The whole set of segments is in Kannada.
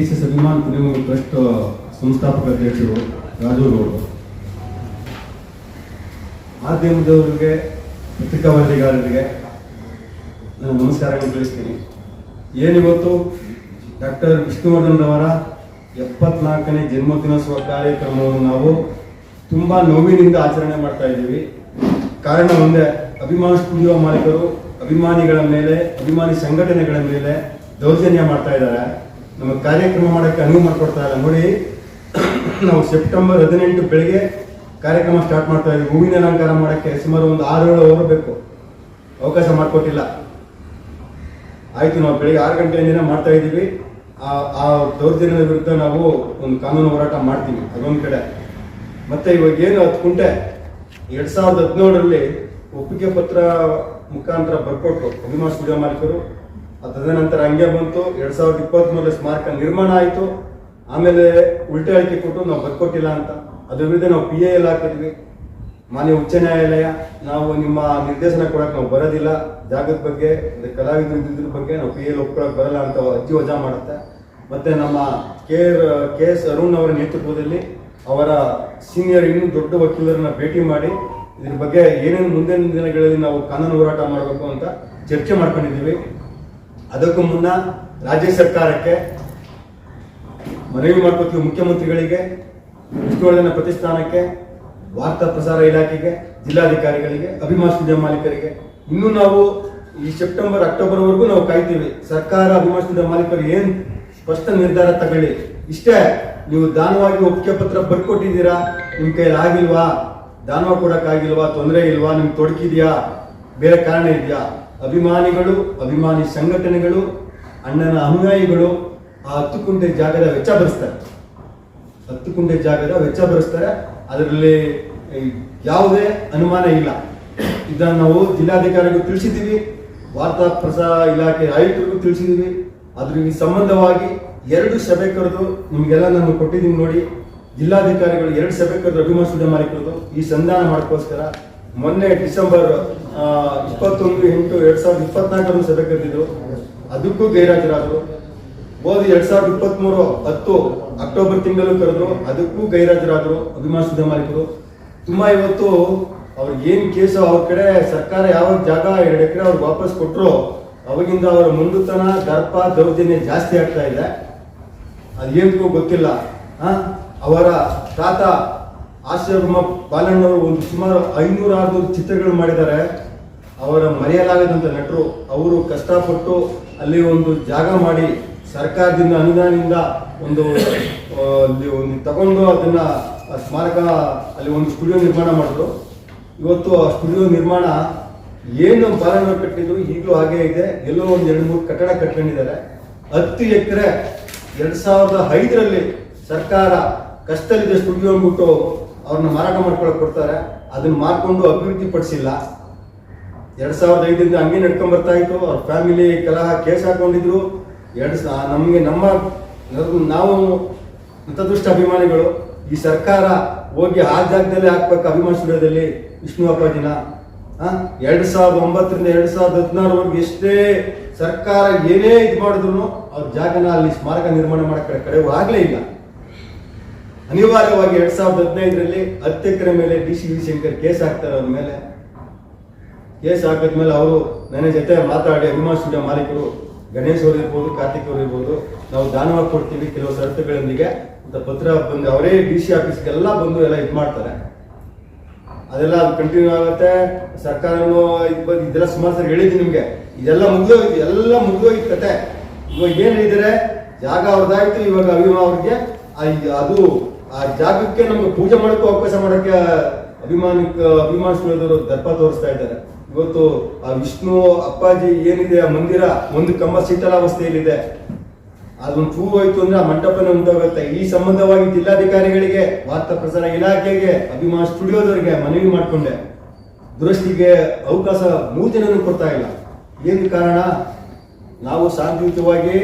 ಎಸ್ ಎಸ್ ಅಭಿಮಾನ್ ಕುಡಿಯುವ ಟ್ರಸ್ಟ್ ಸಂಸ್ಥಾಪಕ ಅಧ್ಯಕ್ಷರು ರಾಜೂರು ಅವರು ಮಾಧ್ಯಮದವರಿಗೆ ಪತ್ರಿಕಾ ವರದಿಗಾರರಿಗೆ ನಾನು ನಮಸ್ಕಾರಗಳು ತಿಳಿಸ್ತೀನಿ. ಏನಿವತ್ತು ಡಾಕ್ಟರ್ ವಿಷ್ಣುವರ್ಧನ್ ಅವರ ಎಪ್ಪತ್ನಾಲ್ಕನೇ ಜನ್ಮದಿನೋತ್ಸವ ಕಾರ್ಯಕ್ರಮವನ್ನು ನಾವು ತುಂಬ ನೋವಿನಿಂದ ಆಚರಣೆ ಮಾಡ್ತಾ ಇದ್ದೀವಿ. ಕಾರಣ ಒಂದೇ, ಅಭಿಮಾನ ಸ್ಟುಡಿಯೋ ಮಾಲೀಕರು, ಅಭಿಮಾನಿಗಳ ಮೇಲೆ, ಅಭಿಮಾನಿ ಸಂಘಟನೆಗಳ ಮೇಲೆ ದೌರ್ಜನ್ಯ ಮಾಡ್ತಾ ಇದ್ದಾರೆ. ನಮಗೆ ಕಾರ್ಯಕ್ರಮ ಮಾಡೋಕ್ಕೆ ಅನುವು ಮಾಡಿಕೊಡ್ತಾ ಇಲ್ಲ. ನೋಡಿ, ನಾವು ಸೆಪ್ಟೆಂಬರ್ ಹದಿನೆಂಟು ಬೆಳಗ್ಗೆ ಕಾರ್ಯಕ್ರಮ ಸ್ಟಾರ್ಟ್ ಮಾಡ್ತಾ ಇದ್ದೀವಿ. ಹೂವಿನ ಅಲಂಕಾರ ಮಾಡೋಕ್ಕೆ ಸುಮಾರು ಒಂದು ಆರು ಏಳು ಅವರ್ ಬೇಕು. ಅವಕಾಶ ಮಾಡಿಕೊಟ್ಟಿಲ್ಲ. ಆಯಿತು, ನಾವು ಬೆಳಿಗ್ಗೆ ಆರು ಗಂಟೆಯಿಂದ ಮಾಡ್ತಾ ಇದ್ದೀವಿ. ಆ ದೌರ್ಜನ್ಯದ ವಿರುದ್ಧ ನಾವು ಒಂದು ಕಾನೂನು ಹೋರಾಟ ಮಾಡ್ತೀವಿ, ಅದೊಂದು ಕಡೆ. ಮತ್ತೆ ಇವಾಗ ಏನು ಹತ್ತು ಕುಂಟೆ ಎರಡು ಸಾವಿರದ ಹದಿನೇಳರಲ್ಲಿ ಒಪ್ಪಿಗೆ ಪತ್ರ ಮುಖಾಂತರ ಬರ್ಕೊಟ್ರು ಅಭಿಮಾನ ಸ್ಟುಡಿಯೋ ಮಾಲೀಕರು. ತದನಂತರ ಹಂಗೆ ಬಂತು. ಎರಡ್ ಸಾವಿರದ ಇಪ್ಪತ್ತ್ ಸ್ಮಾರಕ ನಿರ್ಮಾಣ ಆಯಿತು. ಆಮೇಲೆ ಉಲ್ಟೆ ಹೇಳಿಕೆ ಕೊಟ್ಟು ನಾವು ಬರ್ಕೊಟ್ಟಿಲ್ಲ ಅಂತ. ಅದ್ರ ವಿರುದ್ಧ ನಾವು ಪಿ ಎಲ್ ಹಾಕಿದ್ವಿ. ಮಾನ್ಯ ಉಚ್ಚ ನ್ಯಾಯಾಲಯ, ನಾವು ನಿಮ್ಮ ನಿರ್ದೇಶನ ಕೊಡಕ್ಕೆ ನಾವು ಬರೋದಿಲ್ಲ. ಜಾಗದ ಬಗ್ಗೆ ಕಲಾವಿದ್ರ ಇದ್ರ ಬಗ್ಗೆ ನಾವು ಪಿ ಎಲ್ ಒಪ್ಕೊಳಕ್ ಬರಲ್ಲ ಅಂತ ಅಜ್ಜಿ ವಜಾ ಮಾಡುತ್ತೆ. ಮತ್ತೆ ನಮ್ಮ ಕೆ ಕೆ ಎಸ್ ಅರುಣ್ ಅವರ ನೇತೃತ್ವದಲ್ಲಿ ಅವರ ಸೀನಿಯರ್, ಇನ್ನೂ ದೊಡ್ಡ ವಕೀಲರನ್ನ ಭೇಟಿ ಮಾಡಿ ಇದ್ರ ಬಗ್ಗೆ ಏನೇನು ಮುಂದಿನ ದಿನಗಳಲ್ಲಿ ನಾವು ಕಾನೂನು ಹೋರಾಟ ಮಾಡಬೇಕು ಅಂತ ಚರ್ಚೆ ಮಾಡ್ಕೊಂಡಿದ್ದೀವಿ. ಅದಕ್ಕೂ ಮುನ್ನ ರಾಜ್ಯ ಸರ್ಕಾರಕ್ಕೆ ಮನವಿ ಮಾಡ್ಕೋತೀವಿ ಮುಖ್ಯಮಂತ್ರಿಗಳಿಗೆ ವಿಷ್ಣುವರ್ಧನ ಪ್ರತಿಷ್ಠಾನಕ್ಕೆ, ವಾರ್ತಾ ಪ್ರಸಾರ ಇಲಾಖೆಗೆ, ಜಿಲ್ಲಾಧಿಕಾರಿಗಳಿಗೆ ಅಭಿಮಾನ ಸ್ಟುಡಿಯೋ ಮಾಲೀಕರಿಗೆ. ಇನ್ನೂ ನಾವು ಈ ಸೆಪ್ಟೆಂಬರ್, ಅಕ್ಟೋಬರ್ವರೆಗೂ ನಾವು ಕಾಯ್ತೀವಿ. ಸರ್ಕಾರ ಅಭಿಮಾನ ಸ್ಟುಡಿಯೋ ಮಾಲೀಕರು ಏನು ಸ್ಪಷ್ಟ ನಿರ್ಧಾರ ತಗೊಳ್ಳಿ. ಇಷ್ಟೇ, ನೀವು ದಾನವಾಗಿ ಒಪ್ಪಿಗೆ ಪತ್ರ ಬರ್ಕೊಟ್ಟಿದ್ದೀರಾ? ನಿಮ್ಮ ಕೈಯಲ್ಲಿ ಆಗಿಲ್ವಾ? ದಾನವ ಕೊಡಕ್ಕಾಗಿಲ್ವಾ? ತೊಂದರೆ ಇಲ್ವಾ? ನಿಮ್ಗೆ ತೊಡಕಿದ್ಯಾ? ಬೇರೆ ಕಾರಣ ಇದೆಯಾ? ಅಭಿಮಾನಿಗಳು, ಅಭಿಮಾನಿ ಸಂಘಟನೆಗಳು, ಅಣ್ಣನ ಅನುಯಾಯಿಗಳು ಆ ಹತ್ತು ಕುಂಟೆ ಜಾಗದ ವೆಚ್ಚ ಭರಿಸ್ತಾರೆ. ಹತ್ತು ಕುಂಟೆ ಜಾಗದ ವೆಚ್ಚ ಭರಿಸ್ತಾರೆ. ಅದರಲ್ಲಿ ಯಾವುದೇ ಅನುಮಾನ ಇಲ್ಲ. ಇದನ್ನು ನಾವು ಜಿಲ್ಲಾಧಿಕಾರಿಗೂ ತಿಳಿಸಿದ್ದೀವಿ, ವಾರ್ತಾ ಪ್ರಸಾರ ಇಲಾಖೆ ಆಯುಕ್ತರಿಗೂ ತಿಳಿಸಿದ್ದೀವಿ. ಅದ್ರ ಈ ಸಂಬಂಧವಾಗಿ ಎರಡು ಸಭೆ ಕರೆದು ನಿಮಗೆಲ್ಲ ನಾನು ಕೊಟ್ಟಿದ್ದೀನಿ ನೋಡಿ. ಜಿಲ್ಲಾಧಿಕಾರಿಗಳು ಎರಡು ಸಭೆ ಕರೆದು ಅಭಿಮಾನ ಸಿದ್ಧ ಮಾಡಿಕೊಡೋದು ಈ ಸಂಧಾನ ಮಾಡೋಕ್ಕೋಸ್ಕರ ಮೊನ್ನೆ ಡಿಸೆಂಬರ್ ಇಪ್ಪತ್ತೊಂದು ಎಂಟು ಎರಡ್ ಸಾವಿರದ ಇಪ್ಪತ್ನಾಲ್ಕರಂದು ಸಭೆ ಕರೆದಿದ್ರು ಅದಕ್ಕೂ ಗೈರಾಜರಾದರು. ಹೋದ ಎರಡ್ ಸಾವಿರದ ಇಪ್ಪತ್ಮೂರು ಹತ್ತು ಅಕ್ಟೋಬರ್ ತಿಂಗಳು ಕರೆದ್ರು, ಅದಕ್ಕೂ ಗೈರಾಜರಾದ್ರು ಅಭಿಮಾನ ಸಿದ್ಧ ಮಾಲೀಕರು. ತುಂಬಾ ಇವತ್ತು ಅವ್ರ ಏನ್ ಕೇಸು, ಅವ್ರ ಕಡೆ ಸರ್ಕಾರ ಯಾವ ಜಾಗ ಎರಡು ಎಕರೆ ಅವ್ರಿಗೆ ವಾಪಸ್ ಕೊಟ್ಟರು ಅವಾಗಿಂದ ಅವರ ಮುಂದುತನ, ದರ್ಪ, ದೌರ್ಜನ್ಯ ಜಾಸ್ತಿ ಆಗ್ತಾ ಇದೆ. ಏನಕ್ಕೂ ಗೊತ್ತಿಲ್ಲ? ಅವರ ತಾತ ಆಶ್ರಮ ಬಾಲಣ್ಣವರು ಒಂದು ಸುಮಾರು ಐನೂರ ಆರ್ನೂರು ಚಿತ್ರಗಳು ಮಾಡಿದ್ದಾರೆ. ಅವರ ಮರೆಯಲಾಗದಂಥ ನಟರು ಅವರು ಕಷ್ಟಪಟ್ಟು ಅಲ್ಲಿ ಒಂದು ಜಾಗ ಮಾಡಿ ಸರ್ಕಾರದಿಂದ ಅನುದಾನದಿಂದ ಒಂದು ಒಂದು ತಗೊಂಡು ಅದನ್ನ ಸ್ಮಾರಕ ಅಲ್ಲಿ ಒಂದು ಸ್ಟುಡಿಯೋ ನಿರ್ಮಾಣ ಮಾಡಿದ್ರು. ಇವತ್ತು ಆ ಸ್ಟುಡಿಯೋ ನಿರ್ಮಾಣ ಏನು ಬಾಲಣ್ಣ ಕಟ್ಟಿದ್ರು ಈಗಲೂ ಹಾಗೆ ಇದೆ. ಎಲ್ಲೋ ಒಂದು ಎರಡು ಮೂರು ಕಟ್ಟಡ ಕಟ್ಕೊಂಡಿದ್ದಾರೆ. ಹತ್ತು ಎಕರೆ ಎರಡು ಸಾವಿರದ ಐದರಲ್ಲಿ ಸರ್ಕಾರ ಕಷ್ಟದಲ್ಲಿದೆ ಸ್ಟುಡಿಯೋ ಅಂದ್ಬಿಟ್ಟು ಅವ್ರನ್ನ ಮಾರಾಟ ಮಾಡ್ಕೊಳಕ್ ಕೊಡ್ತಾರೆ. ಅದನ್ನ ಮಾರ್ಕೊಂಡು ಅಭಿವೃದ್ಧಿ ಪಡಿಸಿಲ್ಲ ಎರಡ್ ಸಾವಿರದ ಐದರಿಂದ ಹಂಗೆ ನಡ್ಕೊಂಡ್ ಬರ್ತಾ ಇತ್ತು. ಅವ್ರ ಫ್ಯಾಮಿಲಿ ಕಲಹ ಕೇಸ್ ಹಾಕೊಂಡಿದ್ರು. ಎರಡ್ ನಮಗೆ ನಮ್ಮ ನಾವು ಮತದೃಷ್ಟ ಅಭಿಮಾನಿಗಳು. ಈ ಸರ್ಕಾರ ಹೋಗಿ ಆ ಜಾಗದಲ್ಲಿ ಹಾಕ್ಬೇಕು ಅಭಿಮಾನ ಸ್ಟುಡಿಯೋದಲ್ಲಿ ವಿಷ್ಣು ಅಪ್ಪಾಜಿನ. ಎರಡ್ ಸಾವಿರದ ಒಂಬತ್ತರಿಂದ ಎರಡ್ ಸಾವಿರದ ಹದಿನಾರವರೆಗೆ ಎಷ್ಟೇ ಸರ್ಕಾರ ಏನೇ ಇದು ಮಾಡಿದ್ರು ಅವ್ರ ಜಾಗನ ಅಲ್ಲಿ ಸ್ಮಾರಕ ನಿರ್ಮಾಣ ಮಾಡಕ್ಕೆ ಕಡೆ ಆಗಲೇ ಇಲ್ಲ. ಅನಿವಾರ್ಯವಾಗಿ ಎರಡ್ ಸಾವಿರದ ಹದಿನೈದರಲ್ಲಿ ಹತ್ತು ಎಕರೆ ಮೇಲೆ D C V Shankar case ಹಾಕ್ತಾರೆ ಅವ್ರ ಮೇಲೆ ಕೇಸ್ ಹಾಕಿದ್ಮೇಲೆ ಅವರು ನನ್ನ ಜೊತೆ ಮಾತಾಡಿ ಅಭಿಮಾನ ಸ್ಟುಡಿಯೋ ಮಾಲೀಕರು ಗಣೇಶ್ ಅವರು ಇರ್ಬೋದು, ಕಾರ್ತಿಕ್ ಅವರು ಇರ್ಬೋದು, ನಾವು ದಾನವಾಗಿ ಕೊಡ್ತೀವಿ ಕೆಲವು ಷರತ್ತುಗಳೊಂದಿಗೆ ಅಂತ ಪತ್ರ ಬಂದು ಅವರೇ ಡಿ ಸಿ ಆಫೀಸ್ಗೆಲ್ಲ ಬಂದು ಎಲ್ಲ ಇದು ಮಾಡ್ತಾರೆ. ಅದೆಲ್ಲ ಕಂಟಿನ್ಯೂ ಆಗುತ್ತೆ. ಸರ್ಕಾರನೂ ಇದೆಲ್ಲ ಸುಮಾರು ಸರ್ ಹೇಳಿದ್ದೀನಿ ನಿಮಗೆ. ಇದೆಲ್ಲ ಮುಗಿದೋಗಿತ್ತು ಎಲ್ಲ ಮುಗಿದೋಗಿತ್ತು ಕತೆ. ಇವಾಗ ಏನ್ ಹೇಳಿದರೆ ಜಾಗ ಅವ್ರದ್ದಾಯ್ತು, ಇವಾಗ ಅಭಿಮಾ ಅವ್ರಿಗೆ ಅದು ಆ ಜಾಗಕ್ಕೆ ನಮ್ಗೆ ಪೂಜೆ ಮಾಡಕ್ಕೂ ಅವಕಾಶ ಮಾಡಕ್ಕೆ ಅಭಿಮಾನ ಸ್ಟುಡಿಯೋದವರು ದರ್ಪ ತೋರಿಸ್ತಾ ಇದ್ದಾರೆ. ಇವತ್ತು ಆ ವಿಷ್ಣು, ಅಪ್ಪಾಜಿ ಏನಿದೆ ಆ ಮಂದಿರ, ಒಂದು ಕಂಬ ಶೀತಲಾವಸ್ಥೆಯಲ್ಲಿದೆ. ಅದೊಂದು ಚೂ ಹೋಯ್ತು ಅಂದ್ರೆ ಆ ಮಂಟಪನೇ ಉಂಟಾಗುತ್ತೆ. ಈ ಸಂಬಂಧವಾಗಿ ಜಿಲ್ಲಾಧಿಕಾರಿಗಳಿಗೆ ವಾರ್ತಾ ಪ್ರಸಾರ ಇಲಾಖೆಗೆ, ಅಭಿಮಾನ ಸ್ಟುಡಿಯೋದವರಿಗೆ ಮನವಿ ಮಾಡಿಕೊಂಡೆ. ದುರಸ್ತಿಗೆ ಅವಕಾಶ ಮೂರು ಕೊಡ್ತಾ ಇಲ್ಲ. ಏನು ಕಾರಣ? ನಾವು ಶಾಂತಿಯುತವಾಗಿ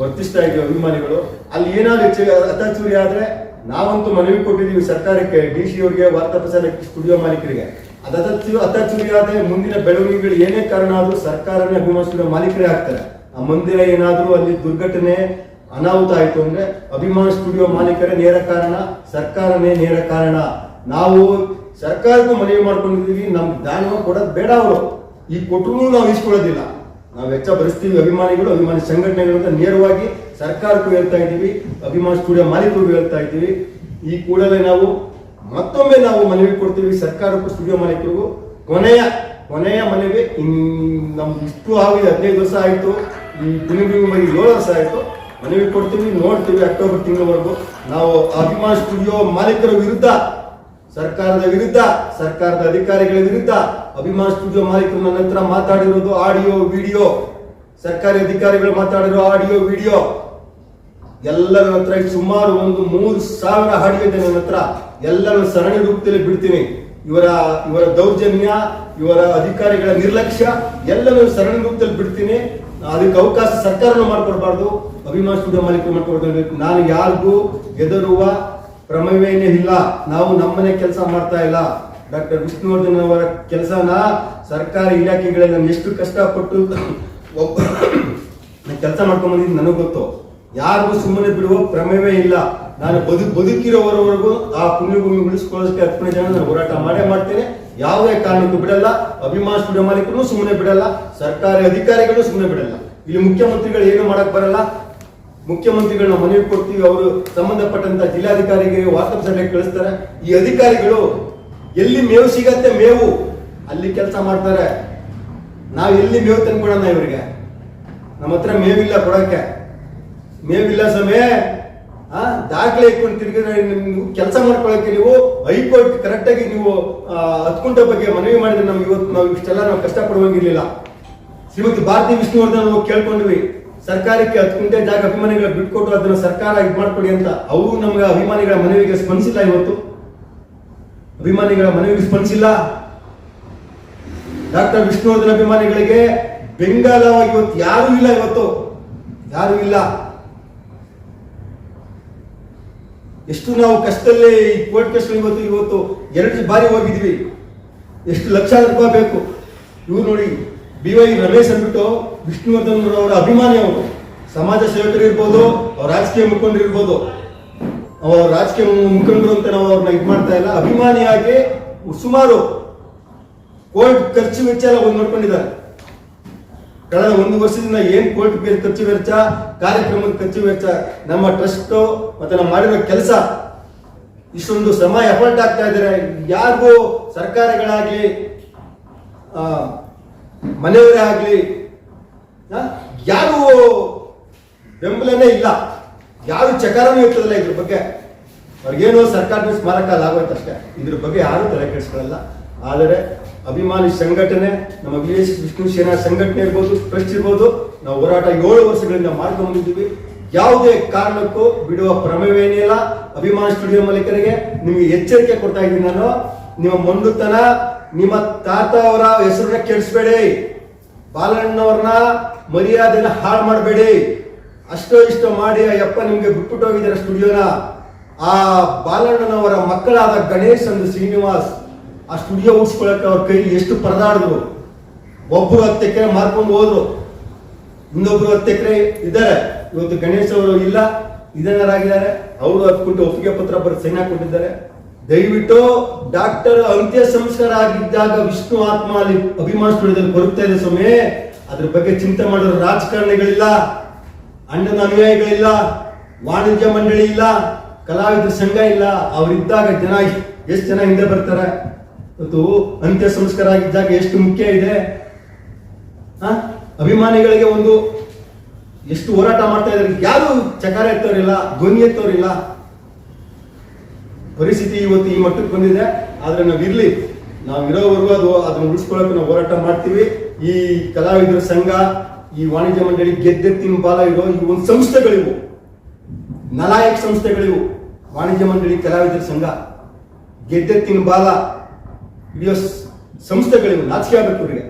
ವರ್ತಿಸ್ತಾ ಇದ್ದೀವಿ ಅಭಿಮಾನಿಗಳು. ಅಲ್ಲಿ ಏನಾದ್ರು ಹೆಚ್ಚು ಅತಾಚೂರಿ ಆದ್ರೆ ನಾವಂತೂ ಮನವಿ ಕೊಟ್ಟಿದ್ದೀವಿ ಸರ್ಕಾರಕ್ಕೆ, ಡಿ ಸಿ ಅವರಿಗೆ, ವಾರ್ತಾ ಪ್ರಸಾರ ಸ್ಟುಡಿಯೋ ಮಾಲೀಕರಿಗೆ. ಅದಚ್ಚು ಅತಾಚೂರಿ ಆದ್ರೆ ಮುಂದಿನ ಬೆಳವಣಿಗೆಗಳು ಏನೇ ಕಾರಣ ಆದರೂ ಸರ್ಕಾರನೇ ಅಭಿಮಾನ ಸ್ಟುಡಿಯೋ ಮಾಲೀಕರೇ ಆಗ್ತಾರೆ. ಆ ಮಂದಿರ ಏನಾದರೂ ಅಲ್ಲಿ ದುರ್ಘಟನೆ ಅನಾಹುತ ಆಯಿತು ಅಂದ್ರೆ ಅಭಿಮಾನ ಸ್ಟುಡಿಯೋ ಮಾಲೀಕರೇ ನೇರ ಕಾರಣ, ಸರ್ಕಾರನೇ ನೇರ ಕಾರಣ. ನಾವು ಸರ್ಕಾರಕ್ಕೂ ಮನವಿ ಮಾಡ್ಕೊಂಡಿದ್ದೀವಿ, ನಮ್ಗೆ ದಾನ ಕೊಡೋದು ಬೇಡ ಅವರು. ಈ ಕೊಟ್ಟರು ನಾವು ಇಸ್ಕೊಳ್ಳೋದಿಲ್ಲ ನಾವು ವೆಚ್ಚ ಭರಿಸ್ತೀವಿ ಅಭಿಮಾನಿಗಳು, ಅಭಿಮಾನಿ ಸಂಘಟನೆಗಳು ಅಂತ ನೇರವಾಗಿ ಸರ್ಕಾರಕ್ಕೂ ಹೇಳ್ತಾ ಇದ್ದೀವಿ, ಅಭಿಮಾನ ಸ್ಟುಡಿಯೋ ಮಾಲೀಕರಿಗೂ ಹೇಳ್ತಾ ಇದ್ದೀವಿ. ಈ ಕೂಡಲೇ ನಾವು ಮತ್ತೊಮ್ಮೆ ನಾವು ಮನವಿ ಕೊಡ್ತೀವಿ ಸರ್ಕಾರಕ್ಕೂ, ಸ್ಟುಡಿಯೋ ಮಾಲೀಕರಿಗೂ. ಕೊನೆಯ ಕೊನೆಯ ಮನವಿ ನಮ್ದು ಇಷ್ಟು ಆಗಿದೆ ಹದಿನೈದು ವರ್ಷ ಆಯಿತು, ಈ ತಿಂಗಳು ಮರಿ ಏಳು ವರ್ಷ ಆಯಿತು. ಮನವಿ ಕೊಡ್ತೀವಿ, ನೋಡ್ತೀವಿ ಅಕ್ಟೋಬರ್ ತಿಂಗಳವರೆಗೂ. ನಾವು ಅಭಿಮಾನ ಸ್ಟುಡಿಯೋ ಮಾಲೀಕರ ವಿರುದ್ಧ ಸರ್ಕಾರದ ವಿರುದ್ಧ, ಸರ್ಕಾರದ ಅಧಿಕಾರಿಗಳ ವಿರುದ್ಧ ಅಭಿಮಾನ ಸ್ಟುಡಿಯೋ ಮಾಲೀಕರು ನನ್ನ ಹತ್ರ ಮಾತಾಡಿರೋದು ಆಡಿಯೋ, ವಿಡಿಯೋ. ಸರ್ಕಾರಿ ಅಧಿಕಾರಿಗಳು ಮಾತಾಡಿರೋ ಆಡಿಯೋ, ವಿಡಿಯೋ. ಎಲ್ಲರ ಹತ್ರ ಸುಮಾರು ಒಂದು ಮೂರು ಸಾವಿರ ಆಡಿಯೋ ಇದೆ ನನ್ನ ಹತ್ರ ಎಲ್ಲರ ಸರಣಿ ರೂಪದಲ್ಲಿ ಬಿಡ್ತೀನಿ. ಇವರ ಇವರ ದೌರ್ಜನ್ಯ, ಇವರ ಅಧಿಕಾರಿಗಳ ನಿರ್ಲಕ್ಷ್ಯ ಎಲ್ಲನೂ ಸರಣಿ ರೂಪದಲ್ಲಿ ಬಿಡ್ತೀನಿ. ಅದಕ್ಕೆ ಅವಕಾಶ ಸರ್ಕಾರನೂ ಮಾಡ್ಕೊಡ್ಬಾರ್ದು. ಅಭಿಮಾನ ಸ್ಟುಡಿಯೋ ಮಾಲೀಕರು ಮಾಡ್ಕೊಡ್ಬೇಕು. ನಾನು ಯಾರಿಗೂ ಎದುರುವ ಪ್ರಮೇಯನೇ ಇಲ್ಲ. ನಾವು ನಮ್ಮನೆ ಕೆಲಸ ಮಾಡ್ತಾ ಇಲ್ಲ. ಡಾಕ್ಟರ್ ವಿಷ್ಣುವರ್ಧನ್ ಅವರ ಕೆಲಸನ ಸರ್ಕಾರಿ ಇಲಾಖೆಗಳಲ್ಲಿ ನಾನು ಎಷ್ಟು ಕಷ್ಟಪಟ್ಟು ಒಬ್ಬ ಕೆಲಸ ಮಾಡ್ಕೊಂಡ್ ಬಂದಿದ್ದು ನನಗೆ ಗೊತ್ತು. ಯಾರಿಗೂ ಸುಮ್ಮನೆ ಬಿಡುವ ಪ್ರಮೇವೇ ಇಲ್ಲ. ನಾನು ಬದು ಬದುಕಿರೋವರವರೆಗೂ ಆ ಪುಣ್ಯಭೂಮಿ ಉಳಿಸ್ಕೊಳ್ಳೋದಕ್ಕೆ ಹತ್ತು ಜನ ನಾನು ಹೋರಾಟ ಮಾಡೇ ಮಾಡ್ತೇನೆ. ಯಾವುದೇ ಕಾರಣಕ್ಕೂ ಬಿಡಲ್ಲ. ಅಭಿಮಾನ ಸ್ಟುಡಿಯೋ ಮಾಲೀಕರು ಸುಮ್ಮನೆ ಬಿಡಲ್ಲ. ಸರ್ಕಾರಿ ಅಧಿಕಾರಿಗಳು ಸುಮ್ಮನೆ ಬಿಡಲ್ಲ. ಇಲ್ಲಿ ಮುಖ್ಯಮಂತ್ರಿಗಳು ಏನು ಮಾಡಕ್ ಬರಲ್ಲ? ಮುಖ್ಯಮಂತ್ರಿಗಳನ್ನ ಮನವಿ ಕೊಡ್ತೀವಿ, ಅವರು ಸಂಬಂಧಪಟ್ಟಂತ ಜಿಲ್ಲಾಧಿಕಾರಿಗೆ ವಾಟ್ಸಪ್ ಸಭೆಗೆ ಕಳಿಸ್ತಾರೆ. ಈ ಅಧಿಕಾರಿಗಳು ಎಲ್ಲಿ ಮೇವು ಸಿಗತ್ತೆ ಮೇವು, ಅಲ್ಲಿ ಕೆಲಸ ಮಾಡ್ತಾರೆ. ನಾವು ಎಲ್ಲಿ ಮೇವು ತಂದ್ಕೊಡೋಣ ಇವರಿಗೆ? ನಮ್ಮ ಹತ್ರ ಮೇವಿಲ್ಲ ಕೊಡಕ್ಕೆ. ಮೇವಿಲ್ಲ ಸಮಯ ಆ, ದಾಖಲೆ ಇಟ್ಕೊಂಡು ತಿರ್ಗಿದ್ರೆ ಕೆಲಸ ಮಾಡ್ಕೊಳಕ್ಕೆ ನೀವು ಹೈಕೋರ್ಟ್ ಕರೆಕ್ಟಾಗಿ ನೀವು ಹತ್ಕೊಂಡ ಬಗ್ಗೆ ಮನವಿ ಮಾಡಿದ್ರೆ ನಮ್ಗೆ ಇವತ್ತು ನಾವು ಇಷ್ಟೆಲ್ಲ ನಾವು ಕಷ್ಟಪಡುವಂಗಿರ್ಲಿಲ್ಲ. ಶ್ರೀಮತಿ ಭಾರತಿ ವಿಷ್ಣುವರ್ಧನ್ ನಾವು ಕೇಳ್ಕೊಂಡ್ವಿ. ಸರ್ಕಾರಕ್ಕೆ ಹತ್ತು ಕುಂಟೆ ಜಾಗ ಅಭಿಮಾನಿಗಳ ಬಿಟ್ಕೊಟ್ಟು ಅದನ್ನ ಸರ್ಕಾರ ಇದು ಮಾಡ್ಕೊಡಿ ಅಂತ ಅವರು ನಮ್ಗೆ ಅಭಿಮಾನಿಗಳ ಮನವಿಗೆ ಸ್ಪಂದಿಸಿಲ್ಲ ಇವತ್ತು. ಅಭಿಮಾನಿಗಳ ಮನವಿಗೆ ಸ್ಪಂದಿಸಿಲ್ಲ. ಡಾಕ್ಟರ್ ವಿಷ್ಣುವರ್ಧನ್ ಅಭಿಮಾನಿಗಳಿಗೆ ಬೆಂಗಾಲ ಇವತ್ತು ಯಾರು ಇಲ್ಲ ಇವತ್ತು. ಯಾರು ಇಲ್ಲ. ಎಷ್ಟು ನಾವು ಕಷ್ಟದಲ್ಲಿ ಕೋರ್ಟ್ ಕೇಸ್ ಇವತ್ತು ಇವತ್ತು ಎರಡು ಬಾರಿ ಹೋಗಿದ್ವಿ. ಎಷ್ಟು ಲಕ್ಷ ರೂಪಾಯಿ ಬೇಕು. ಇವ್ರು ನೋಡಿ ಬಿ ವೈ ರಮೇಶ್ ಅಂದ್ಬಿಟ್ಟು ವಿಷ್ಣುವರ್ಧನ್ ಅವರ ಅಭಿಮಾನಿ ಅವರು. ಸಮಾಜ ಸೇವಕರು ಇರ್ಬೋದು ರಾಜಕೀಯ ಮುಖಂಡರು ಇರ್ಬೋದು. ಅವರ ರಾಜಕೀಯ ಮುಖಂಡರು ಅಂತ ನಾವು ಅವ್ರನ್ನ ಇದು ಮಾಡ್ತಾ ಇಲ್ಲ. ಅಭಿಮಾನಿಯಾಗಿ ಸುಮಾರು ಕೋರ್ಟ್ ಖರ್ಚು ವೆಚ್ಚ ಎಲ್ಲ ಒಂದು ನೋಡ್ಕೊಂಡಿದ್ದಾರೆ. ಕಳೆದ ಒಂದು ವರ್ಷದಿಂದ ಏನ್ ಕೋರ್ಟ್ ಖರ್ಚು ವೆಚ್ಚ, ಕಾರ್ಯಕ್ರಮದ ಖರ್ಚು ವೆಚ್ಚ, ನಮ್ಮ ಟ್ರಸ್ಟ್ ಮತ್ತೆ ನಾವು ಮಾಡಿರೋ ಕೆಲಸ ಇಷ್ಟೊಂದು ಸಮಯ ಎಫರ್ಟ್ ಆಗ್ತಾ ಇದ್ದಾರೆ. ಯಾರಿಗೂ ಸರ್ಕಾರಗಳಾಗಿ ಮನೆಯವರೇ ಆಗ್ಲಿ ಯಾರು ಬೆಂಬಲನೇ ಇಲ್ಲ. ಯಾರು ಚಕಾರವೂ ಇರ್ತದಲ್ಲ ಇದ್ರ ಬಗ್ಗೆ? ಅವ್ರಿಗೇನು ಸರ್ಕಾರದ ಸ್ಮಾರಕ ಆಗೋಯ್ತು ಅಷ್ಟೇ. ಇದ್ರ ಬಗ್ಗೆ ಯಾರು ತಲೆ ಕೆಡಿಸ್ಕೊಳ್ಳಲ್ಲ ಆದರೆ ಅಭಿಮಾನಿ ಸಂಘಟನೆ, ನಮ್ಮ ವಿ ಎಸ್ ವಿಷ್ಣು ಸೇನಾ ಸಂಘಟನೆ ಇರ್ಬೋದು, ಟ್ರಸ್ಟ್ ಇರ್ಬೋದು, ನಾವು ಹೋರಾಟ ಏಳು ವರ್ಷಗಳಿಂದ ಮಾಡ್ಕೊಂಡಿದ್ದೀವಿ ಯಾವುದೇ ಕಾರಣಕ್ಕೂ ಬಿಡುವ ಭ್ರಮವೇನೇ ಇಲ್ಲ ಅಭಿಮಾನ ಸ್ಟುಡಿಯೋ ಮಾಲೀಕರಿಗೆ ನಿಮಗೆ ಎಚ್ಚರಿಕೆ ಕೊಡ್ತಾ ಇದ್ದೀನಿ ನಾನು. ನಿಮ್ಮ ಮೊಂಡುತನ ನಿಮ್ಮ ತಾತ ಅವರ ಹೆಸರನ್ನ ಕೆಡಿಸ್ಬೇಡಿ. ಬಾಲಣ್ಣವ್ರನ್ನ ಮರ್ಯಾದೆನ ಹಾಳು ಮಾಡಬೇಡಿ. ಅಷ್ಟೋ ಇಷ್ಟೋ ಮಾಡಿ ಅಯ್ಯಪ್ಪ ಯಪ್ಪ ನಿಮ್ಗೆ ಬಿಟ್ಬಿಟ್ಟು ಹೋಗಿದ್ದಾರೆ ಸ್ಟುಡಿಯೋನ. ಆ ಬಾಲಣ್ಣನವರ ಮಕ್ಕಳಾದ ಗಣೇಶ್ ಅಂದ್ ಶ್ರೀನಿವಾಸ್, ಆ ಸ್ಟುಡಿಯೋ ಉಳಿಸ್ಕೊಳಕ್ಕೆ ಅವ್ರ ಕೈ ಎಷ್ಟು ಪರದಾಡಿದ್ರು. ಒಬ್ರು ಹತ್ತು ಎಕರೆ ಮಾರ್ಕೊಂಡು ಹೋದ್ರು. ಇನ್ನೊಬ್ರು ಹತ್ತು ಎಕರೆ ಇದ್ದಾರೆ. ಇವತ್ತು ಗಣೇಶ್ ಅವರು ಇಲ್ಲ, ಇದನ್ನಾರಾಗಿದ್ದಾರೆ. ಅವರು ಹತ್ಕೊಂಡು ಒಪ್ಪಿಗೆ ಪತ್ರ ಬರೆದು ಸೈನ್ ಹಾಕೊಂಡಿದ್ದಾರೆ ದಯವಿಟ್ಟು ಡಾಕ್ಟರ್ ಅಂತ್ಯ ಸಂಸ್ಕಾರ ಆಗಿದ್ದಾಗ ವಿಷ್ಣು ಆತ್ಮ ಅಲ್ಲಿ ಅಭಿಮಾನ ಸ್ಟುಡಿಯೋದಲ್ಲಿ ಬರುತ್ತಾ ಇದೆ ಸ್ವಾಮಿ. ಅದ್ರ ಬಗ್ಗೆ ಚಿಂತೆ ಮಾಡೋ ರಾಜಕಾರಣಿಗಳಿಲ್ಲ, ಅಣ್ಣನ ಅನುಯಾಯಿಗಳಿಲ್ಲ, ವಾಣಿಜ್ಯ ಮಂಡಳಿ ಇಲ್ಲ, ಕಲಾವಿದರ ಸಂಘ ಇಲ್ಲ. ಅವರಿದ್ದಾಗ ಜನ ಎಷ್ಟು ಜನ ಹಿಂದೆ ಬರ್ತಾರೆ? ಇವತ್ತು ಅಂತ್ಯ ಸಂಸ್ಕಾರ ಆಗಿದ್ದಾಗ ಎಷ್ಟು ಮುಖ್ಯ ಇದೆ? ಅಭಿಮಾನಿಗಳಿಗೆ ಒಂದು ಎಷ್ಟು ಹೋರಾಟ ಮಾಡ್ತಾ ಇದ್ದಾರೆ? ಯಾರು ಚಕಾರ ಎತ್ತೋರಿಲ್ಲ, ಧ್ವನಿ ಎತ್ತೋರಿಲ್ಲ. ಪರಿಸ್ಥಿತಿ ಇವತ್ತು ಈ ಮಟ್ಟಕ್ಕೆ ಬಂದಿದೆ. ಆದ್ರೆ ನಾವು ಇರ್ಲಿ ನಾವು ಇರೋವರೆಗೂ ಅದು ಅದನ್ನ ಉಳಿಸ್ಕೊಳ್ಳೋಕೆ ನಾವು ಹೋರಾಟ ಮಾಡ್ತೀವಿ. ಈ ಕಲಾವಿದರ ಸಂಘ, ಈ ವಾಣಿಜ್ಯ ಮಂಡಳಿ ಗೆದ್ದೆತ್ತಿನ ಬಾಲ ಇರೋ ಈ ಒಂದು ಸಂಸ್ಥೆಗಳಿವು. ನಲಾಯಕ್ ಸಂಸ್ಥೆಗಳಿವು. ವಾಣಿಜ್ಯ ಮಂಡಳಿ ಕಲಾವಿದರ ಸಂಘ ಗೆದ್ದೆತ್ತಿನ ಬಾಲ ಇಡೀ ಸಂಸ್ಥೆಗಳಿವು. ನಾಚಿಕೆ ಆಗಬೇಕು ಇವರಿಗೆ.